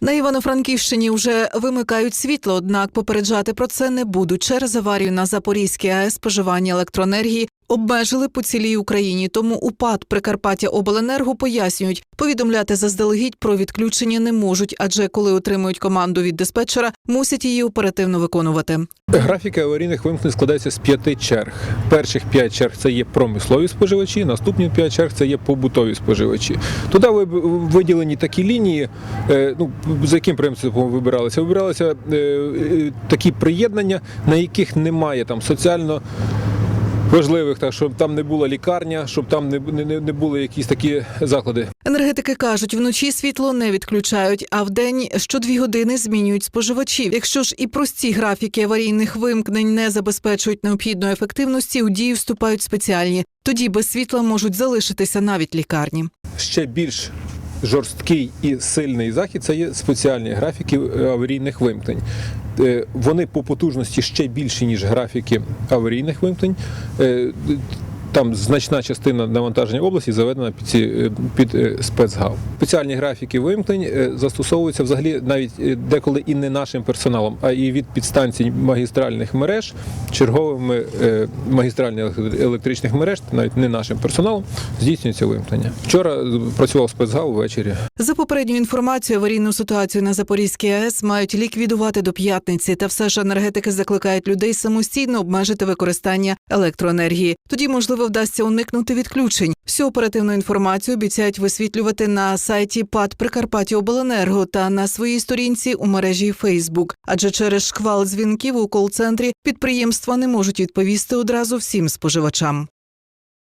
На Івано-Франківщині вже вимикають світло, однак попереджати про це не будуть. Через аварію на Запорізькій АЕС споживання електроенергії обмежили по цілій Україні. Тому УПАД Прикарпаття Обленерго пояснюють, повідомляти заздалегідь про відключення не можуть, адже коли отримують команду від диспетчера, мусять її оперативно виконувати. Графіки аварійних вимкнень складаються з п'яти черг. Перших п'ять черг це є промислові споживачі, наступні п'ять черг це є побутові споживачі. Туди ви- виділені такі лінії, е, ну за яким принципом вибиралися? Вибиралися е, е, такі приєднання, на яких немає там соціально. Важливих, так щоб там не була лікарня, щоб там не, не, не були якісь такі заклади. Енергетики кажуть, вночі світло не відключають, а вдень що дві години змінюють споживачів. Якщо ж і прості графіки аварійних вимкнень не забезпечують необхідної ефективності, у дію вступають спеціальні. Тоді без світла можуть залишитися навіть лікарні. ще більш жорсткий і сильний захід це є спеціальні графіки е, аварійних вимкнень. Е, Вони по потужності ще більші, ніж графіки аварійних вимкнень. Там значна частина навантаження області заведена під ці е, під е, спецгав. Спеціальні графіки вимкнень е, застосовуються взагалі навіть деколи і не нашим персоналом, а і від підстанцій магістральних мереж, черговими магістральних електричних мереж, навіть не нашим персоналом, здійснюється вимкнення. Вчора працював спецгав ввечері. За попередньою інформацією, аварійну ситуацію на Запорізькій АЕС мають ліквідувати до п'ятниці. Та все ж енергетики закликають людей самостійно обмежити використання електроенергії. Тоді можливо вдасться уникнути відключень. Всю оперативну інформацію обіцяють висвітлювати на сайті ПАД Прикарпаття та на своїй сторінці у мережі Фейсбук. Адже через шквал дзвінків у кол-центрі підприємства не можуть відповісти одразу всім споживачам.